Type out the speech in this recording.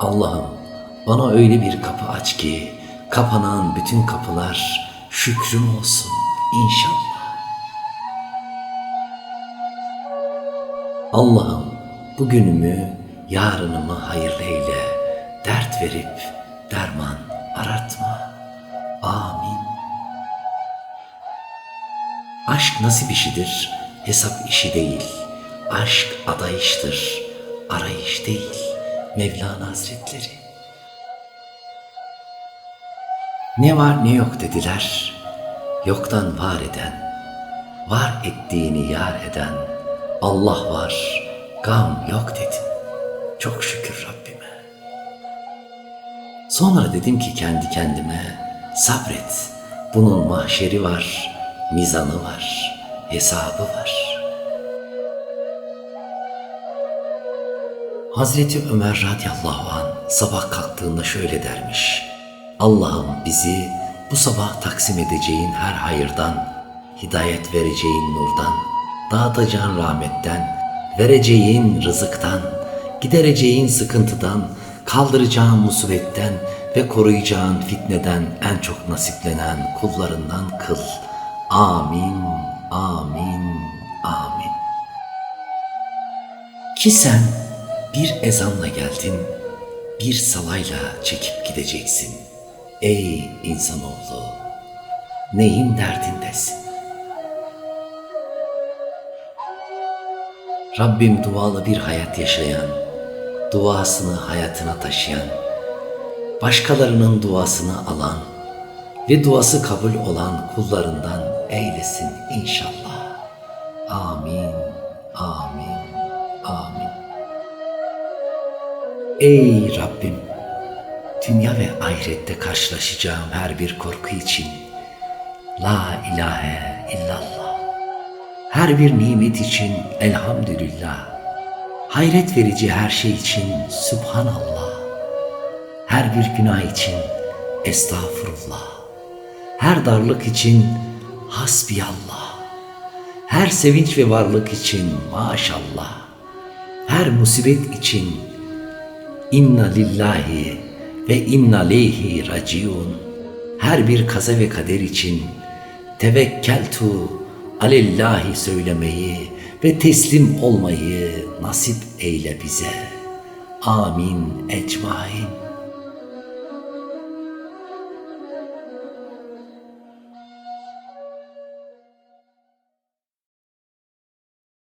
Allah'ım bana öyle bir kapı aç ki kapanan bütün kapılar şükrüm olsun inşallah. Allah'ım bugünümü, yarınımı hayırlı eyle, dert verip derman aratma. Amin. Aşk nasip işidir, hesap işi değil. Aşk adayıştır, arayış değil. Mevlana Hazretleri. Ne var ne yok dediler. Yoktan var eden, var ettiğini yar eden Allah var, gam yok dedim. Çok şükür Rabbime. Sonra dedim ki kendi kendime, sabret. Bunun mahşeri var, mizanı var, hesabı var. Hazreti Ömer radıyallahu an sabah kalktığında şöyle dermiş. Allah'ım bizi bu sabah taksim edeceğin her hayırdan, hidayet vereceğin nurdan, dağıtacağın rahmetten, vereceğin rızıktan, gidereceğin sıkıntıdan, kaldıracağın musibetten ve koruyacağın fitneden en çok nasiplenen kullarından kıl. Amin, amin, amin. Ki sen bir ezanla geldin, bir salayla çekip gideceksin. Ey insanoğlu, neyin derdindesin? Rabbim dualı bir hayat yaşayan, duasını hayatına taşıyan, başkalarının duasını alan ve duası kabul olan kullarından eylesin inşallah. Amin, Ey Rabbim! Dünya ve ahirette karşılaşacağım her bir korku için La ilahe illallah. Her bir nimet için elhamdülillah. Hayret verici her şey için Subhanallah. Her bir günah için estağfurullah. Her darlık için hasbiyallah. Her sevinç ve varlık için maşallah. Her musibet için İnna lillahi ve inna leyhi raciun. Her bir kaza ve kader için tevekkeltu alellahi söylemeyi ve teslim olmayı nasip eyle bize. Amin ecmain.